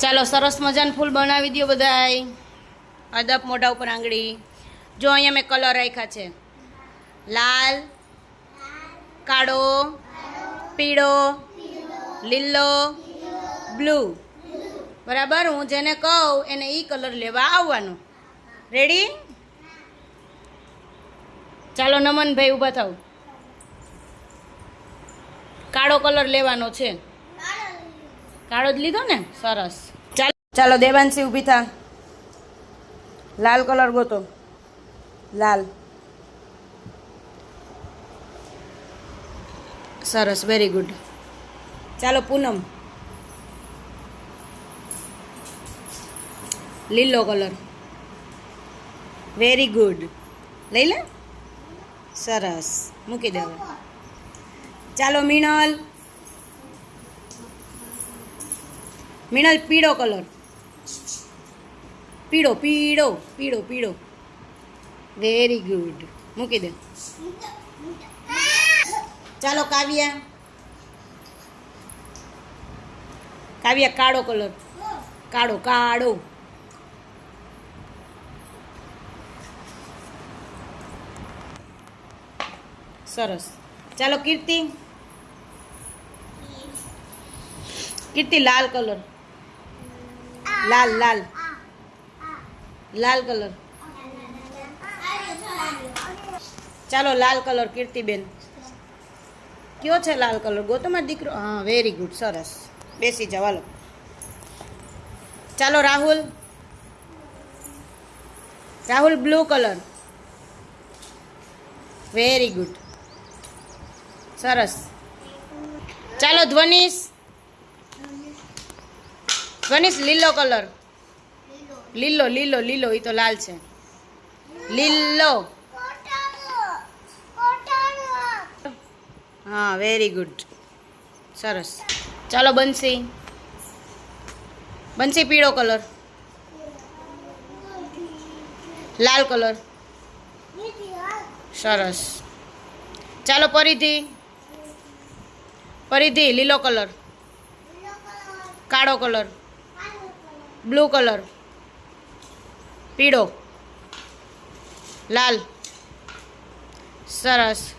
ચાલો, સરસ મજાનું ફૂલ બનાવી દો બધાય. અદબ મોઢા ઉપર આંગળી. જો અહીંયા મેં કલર રાખ્યા છે. લાલ, કાળો, પીળો, લીલો, બ્લુ. બરાબર? હું જેને કહું, એને એ કલર લેવા આવવાનો. રેડી ચાલો, નમનભાઈ ઊભા થાવ કાળો કલર લેવાનો છે. કાળો જ લીધો ને? સરસ. ચાલો. ચાલો, દેવાંશી ઊભી થા. લાલ કલર ગોતો. લાલ. સરસ વેરી ગુડ ચાલો, પૂનમ. લીલો કલર. વેરી ગુડ લઈ લે? સરસ. મૂકી દેવા ચાલો, મિનલ. મિનલ પીળો કલર. પીળો પીળો પીળો પીળો. વેરી ગુડ મૂકી દે. ચાલો, કાવ્યા. કાવ્યા, કાળો કલર. કાળો કાળો. સરસ. ચાલો, કીર્તિ. કીર્તિ, લાલ કલર. લાલ લાલ. લાલ કલર. ચાલો, લાલ કલર, કીર્તિબેન. કયો છે લાલ કલર? ગોતમાં દીકરો? હા વેરી ગુડ સરસ. બેસી જાવ હાલો. ચાલો, Rahul. Rahul, blue colour. Very good સરસ. ચાલો, ધ્વનિશ. ધ્વનિશ લીલો કલર. લીલો લીલો લીલો એ તો લાલ છે. લીલો. હા વેરી ગુડ સરસ. ચાલો, બંસી. બંસી પીળો કલર. લાલ કલર. સરસ. ચાલો, પરિધિ. પરિધિ, લીલો કલર. કાળો કલર. Blue colour. પીળો. લાલ. સરસ.